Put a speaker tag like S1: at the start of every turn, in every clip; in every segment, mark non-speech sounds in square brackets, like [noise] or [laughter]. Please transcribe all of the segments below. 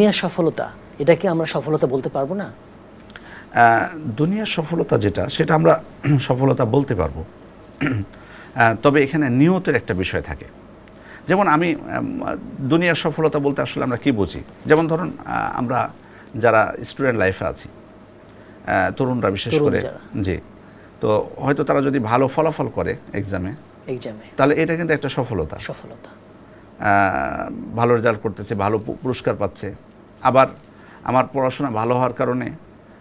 S1: দুনিয়ার সফলতা এটাকে আমরা সফলতা বলতে পারব না?
S2: দুনিয়ার সফলতা যেটা সেটা আমরা [clears throat] সফলতা বলতে পারব। [clears throat] তবে এখানে নিয়তের একটা বিষয় থাকে। যেমন আমি দুনিয়ার সফলতা বলতে আসলে আমরা কি বুঝি? যেমন ধরুন আমরা যারা স্টুডেন্ট লাইফে আছি তরুণরা বিশেষ করে জি তো হয়তো তারা যদি ভালো ফলাফল করে এক্সামে
S1: এক্সামে
S2: তাহলে এটা কিন্তু একটা সফলতা।
S1: সফলতা।
S2: ভালো রেজাল্ট করতেছে ভালো পুরস্কার পাচ্ছে। আবার আমার পড়াশোনা ভালো হওয়ার কারণে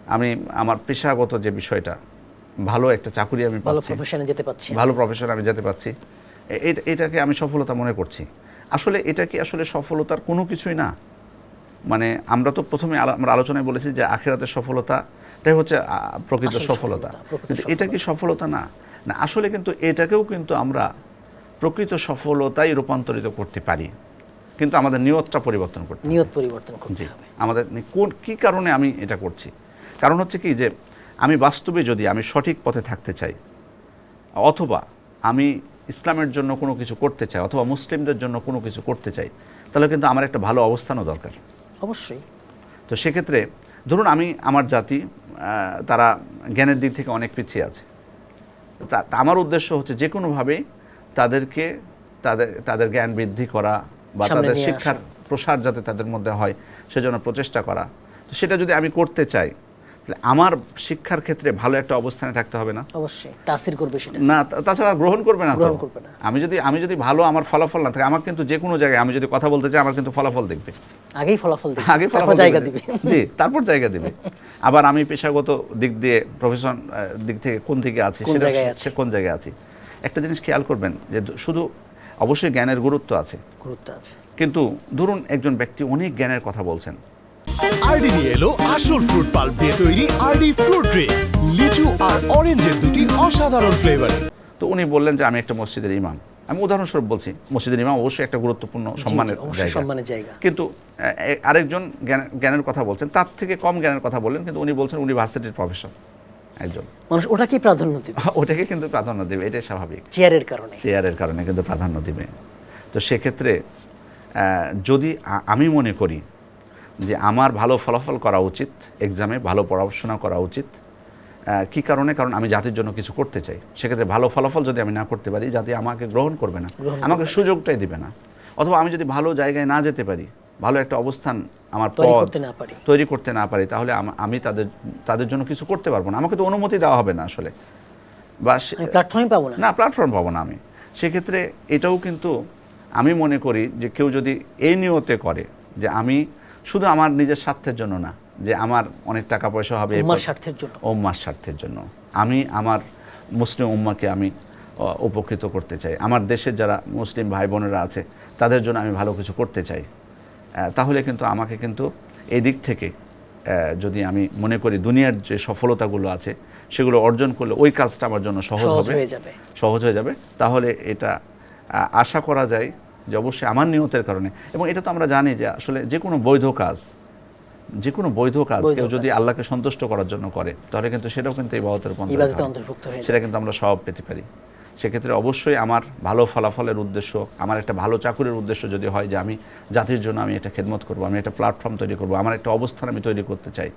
S2: আমি আমার পেশাগত যে বিষয়টা ভালো একটা চাকরি আমি
S1: ভালো প্রফেশনে যেতে
S2: ভালো প্রফেশনে আমি যেতে এটা- এটাকে আমি সফলতা মনে করছি। আসলে এটা কি আসলে সফলতার কোনো কিছুই না? মানে আমরা তো প্রথমে আমরা আলোচনায় বলেছি যে আখেরাতের সফলতাটাই হচ্ছে প্রকৃত সফলতা।
S1: সফলতা,
S2: কিন্তু এটা কি সফলতা। না? না আসলে কিন্তু এটাকেও কিন্তু আমরা প্রকৃত সফলতাই রূপান্তরিত করতে পারি। কিন্তু আমাদের নিয়তটা পরিবর্তন করতে
S1: নিয়ত পরিবর্তন করতে হবে।
S2: আমাদের কোন কি কারণে আমি এটা করছি? কারণ হচ্ছে কি যে আমি বাস্তবে যদি আমি সঠিক পথে থাকতে চাই অথবা আমি ইসলামের জন্য কোনো কিছু করতে চাই অথবা মুসলিমদের জন্য কোনো কিছু করতে চাই তাহলে কিন্তু আমার একটা ভালো অবস্থানও দরকার।
S1: অবশ্যই।
S2: তো সেক্ষেত্রে ধরুন আমি আমার জাতি তারা জ্ঞানের দিক থেকে অনেক পিছিয়ে আছে। তা আমার উদ্দেশ্য হচ্ছে যে কোনোভাবেই তাদেরকে তাদের তাদের জ্ঞান বৃদ্ধি করা বা তাদের শিক্ষার প্রসার যাতে তাদের মধ্যে হয় সেজন্য প্রচেষ্টা করা। তো সেটা যদি আমি করতে চাই তাহলে আমার শিক্ষার ক্ষেত্রে ভালো একটা অবস্থানে থাকতে হবে না?
S1: অবশ্যই তাসির করবে সেটা।
S2: না তাছাড়া গ্রহণ করবে না
S1: গ্রহণ করবে না।
S2: আমি যদি আমি যদি ভালো আমার ফলাফল না থাকে আমার কিন্তু যে কোনো জায়গায় আমি যদি কথা বলতে চাই আমার কিন্তু ফলাফল দেখবে।
S1: আগেই ফলাফল দিবে
S2: আগে ফলাফল
S1: জায়গা
S2: দিবে। জি তারপর জায়গা দিবে। আবার আমি পেশাগত দিক দিয়ে প্রফেশন দিক থেকে কোন দিকে আছি সেটা। কোন জায়গায় আছি? একটা জিনিস খেয়াল করবেন যে শুধু অবশ্যই জ্ঞানের গুরুত্ব আছে।
S1: গুরুত্ব আছে।
S2: কিন্তু ধরুন একজন ব্যক্তি অনেক জ্ঞানের কথা বলছেন।
S3: আরডি নিয়ে এলো আসল ফ্রুট পাল্প দিয়ে তৈরি আরডি ফ্রুট ড্রিঙ্কস। লিচু আর অরেঞ্জের দুটি অসাধারণ ফ্লেভার
S2: তো উনি বললেন যে আমি একটা মসজিদের ইমাম। আমি উদাহরণস্বরূপ বলছি মসজিদের ইমাম অবশ্যই একটা গুরুত্বপূর্ণ সম্মানের
S1: অবশ্যই
S2: জায়গা।
S1: সম্মানের জায়গা।
S2: কিন্তু আরেকজন জ্ঞানের কথা বলছেন তার থেকে কম জ্ঞানের কথা বললেন কিন্তু উনি বলছেন উনি ভার্সিটির প্রফেসর। একজন
S1: মানুষ ওটাকেই প্রাধান্য দিবে।
S2: ওটাকে কিন্তু প্রাধান্য দেবে এটাই স্বাভাবিক।
S1: চেয়ারের কারণে।
S2: চেয়ারের কারণে কিন্তু প্রাধান্য দিবে। তো সেক্ষেত্রে যদি আমি মনে করি যে আমার ভালো ফলাফল করা উচিত এক্সামে ভালো পড়াশোনা করা উচিত কি কারণে? কারণ আমি জাতির জন্য কিছু করতে চাই। সেক্ষেত্রে ভালো ফলাফল যদি আমি না করতে পারি জাতি আমাকে গ্রহণ করবে না। আমাকে সুযোগটাই দিবে না। অথবা আমি যদি ভালো জায়গায় না যেতে পারি ভালো একটা অবস্থান আমার
S1: তৈরি করতে না পারি।
S2: তৈরি করতে না পারি তাহলে আমি তাদের তাদের জন্য কিছু করতে পারব না। আমাকে তো অনুমতি দেওয়া হবে না আসলে। বা সে-
S1: আমি প্ল্যাটফর্মে পাবো না?
S2: না প্ল্যাটফর্ম পাবো না আমি। সেক্ষেত্রে এটাও কিন্তু আমি মনে করি যে কেউ যদি এই নিয়তে করে যে আমি শুধু আমার নিজের স্বার্থের জন্য না যে আমার অনেক টাকা পয়সা হবে
S1: উম্মার স্বার্থের জন্য।
S2: উম্মার স্বার্থের জন্য। আমি আমার মুসলিম উম্মাকে আমি উপকৃত করতে চাই। আমার দেশের যারা মুসলিম ভাই বোনেরা আছে তাদের জন্য আমি ভালো কিছু করতে চাই। তাহলে কিন্তু আমাকে কিন্তু এই দিক থেকে যদি আমি মনে করি দুনিয়ার যে সফলতাগুলো আছে সেগুলো অর্জন করলে ওই কাজটা আমার জন্য সহজ হবে। সহজ হয়ে যাবে। তাহলে এটা আশা করা যায় যে অবশ্যই আমার নিয়তের কারণে। এবং এটা তো আমরা জানি যে আসলে যে কোনো বৈধ কাজ যে কোনো বৈধ কাজ কেউ যদি আল্লাহকে সন্তুষ্ট করার জন্য করে তাহলে কিন্তু সেটাও কিন্তু ইবাদতের পন্থা সেটা কিন্তু আমরা সব পেতে পারি। সেক্ষেত্রে অবশ্যই আমার ভালো ফলাফলের উদ্দেশ্য আমার একটা ভালো চাকুরের উদ্দেশ্য যদি হয় যে আমি জাতির জন্য আমি একটা খেদমত করব আমি একটা প্ল্যাটফর্ম তৈরি করব আমার একটা অবস্থান আমি তৈরি করতে চাই।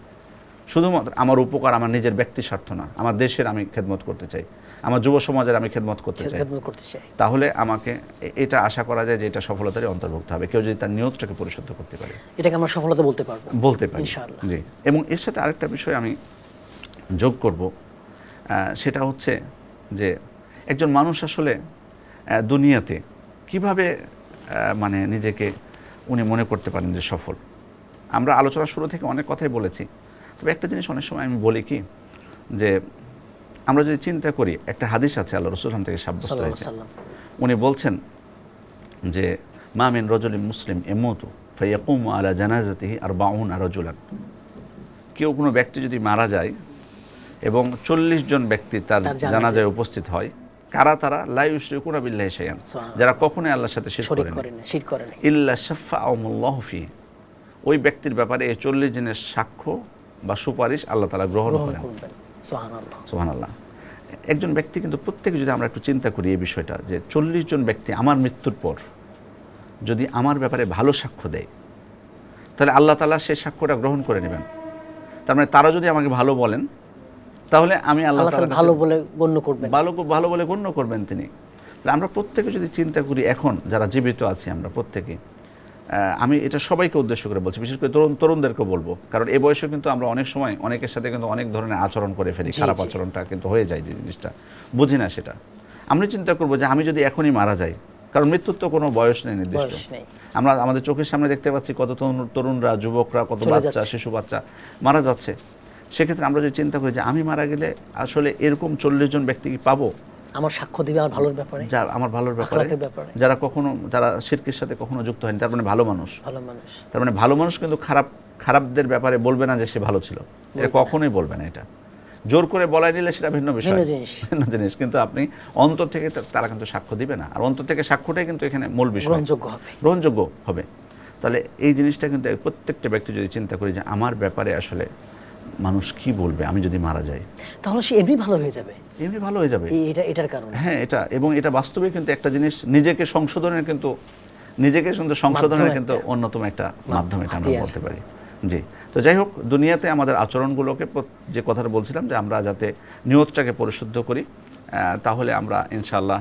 S2: শুধুমাত্র আমার উপকার আমার নিজের ব্যক্তি স্বার্থ না আমার দেশের আমি খেদমত করতে চাই আমার যুব সমাজের আমি খেদমত করতে চাই।
S1: খেদমত করতে চাই।
S2: তাহলে আমাকে এটা আশা করা যায় যে এটা সফলতারই অন্তর্ভুক্ত হবে কেউ যদি তার নিয়তটাকে পরিশুদ্ধ করতে পারে।
S1: এটাকে আমরা সফলতা বলতে পারব।
S2: বলতে পারি জি। এবং এর সাথে আরেকটা বিষয় আমি যোগ করব সেটা হচ্ছে যে একজন মানুষ আসলে দুনিয়াতে কীভাবে মানে নিজেকে উনি মনে করতে পারেন যে সফল? আমরা আলোচনা শুরু থেকে অনেক কথাই বলেছি। তবে একটা জিনিস অনেক সময় আমি বলি কি যে আমরা যদি চিন্তা করি একটা হাদিস আছে আল্লাহ রসুলাম থেকে সাব্যস্ত হয়েছে। উনি বলছেন যে মামিন রজলি মুসলিম এমতু ফাইয়াকুম আলা জানাজাতিহি আর বাউন আর রজুলান। কেউ কোনো ব্যক্তি যদি মারা যায় এবং চল্লিশ জন ব্যক্তি তার
S1: জানাজায়
S2: উপস্থিত হয় কারা তারা? লাইউশ্রী কুনা বিল্লাহ
S1: সুবহানাল্লাহ।
S2: যারা কখনোই আল্লাহর সাথে করেন।
S1: করে না শির করে না
S2: ইল্লা শাফা ফি। ওই ব্যক্তির ব্যাপারে এই চল্লিশ দিনের সাক্ষ্য বা সুপারিশ আল্লাহ তালা গ্রহণ করেন।
S1: সুবহানাল্লাহ।
S2: একজন ব্যক্তি কিন্তু প্রত্যেকে যদি আমরা একটু চিন্তা করি এই বিষয়টা যে চল্লিশ জন ব্যক্তি আমার মৃত্যুর পর যদি আমার ব্যাপারে ভালো সাক্ষ্য দেয় তাহলে আল্লাহ তালা সে সাক্ষ্যটা গ্রহণ করে নেবেন। তার মানে তারা যদি আমাকে ভালো বলেন তাহলে আমি আল্লাহ
S1: ভালো বলে গণ্য করবেন।
S2: ভালো ভালো বলে গণ্য করবেন তিনি। আমরা প্রত্যেকে যদি চিন্তা করি এখন যারা জীবিত আছি আমরা প্রত্যেকে আমি এটা সবাইকে উদ্দেশ্য করে বলছি বিশেষ করে তরুণ তরুণদেরকে বলব। কারণ এই বয়সে কিন্তু আমরা অনেক সময় অনেকের সাথে কিন্তু অনেক ধরনের আচরণ করে ফেলি খারাপ আচরণটা কিন্তু হয়ে যায় যে জিনিসটা। বুঝি না সেটা। আমরা চিন্তা করব যে আমি যদি এখনই মারা যাই কারণ মৃত্যুর তো কোনো বয়স নেই নির্দিষ্ট। আমরা আমাদের চোখের সামনে দেখতে পাচ্ছি কত তরুণ- তরুণরা যুবকরা কত বাচ্চা শিশু বাচ্চা মারা যাচ্ছে। সেক্ষেত্রে আমরা যদি চিন্তা করি যে আমি মারা গেলে আসলে এরকম চল্লিশ জন ব্যক্তি কি পাবো?
S1: আমার সাক্ষ্য দিবে আমার ভালোর ব্যাপারে।
S2: যা আমার ভালোর ব্যাপারে। যারা কখনো যারা শিরকের সাথে কখনো যুক্ত হয়নি তার মানে ভালো মানুষ।
S1: ভালো মানুষ।
S2: তার মানে ভালো মানুষ কিন্তু খারাপ খারাপদের ব্যাপারে বলবে না যে সে ভালো ছিল। এটা কখনোই বলবে না এটা। জোর করে বলাই নিলে সেটা ভিন্ন বিষয়।
S1: ভিন্ন জিনিস।
S2: কিন্তু আপনি অন্তর থেকে তারা কিন্তু সাক্ষ্য দিবে না। আর অন্তর থেকে সাক্ষ্যটাই কিন্তু এখানে মূল বিষয়।
S1: গ্রহণযোগ্য হবে।
S2: গ্রহণযোগ্য হবে। তাহলে এই জিনিসটা কিন্তু প্রত্যেকটা ব্যক্তি যদি চিন্তা করি যে আমার ব্যাপারে আসলে মানুষ কি বলবে? আমি যদি মারা যাই।
S1: তাহলে সে এমনি ভালো হয়ে যাবে।
S2: এমনি ভালো হয়ে যাবে।
S1: এটা এটার কারণে।
S2: হ্যাঁ এটা। এবং এটা বাস্তবে কিন্তু একটা জিনিস নিজেকে সংশোধনের কিন্তু নিজেকে কিন্তু সংশোধনের কিন্তু অন্যতম একটা মাধ্যম এটা আমরা বলতে পারি। জি। তো যাই হোক দুনিয়াতে আমাদের আচরণগুলোকে যে কথাটা বলছিলাম যে আমরা যাতে নিয়তটাকে পরিশুদ্ধ করি তাহলে আমরা ইনশাল্লাহ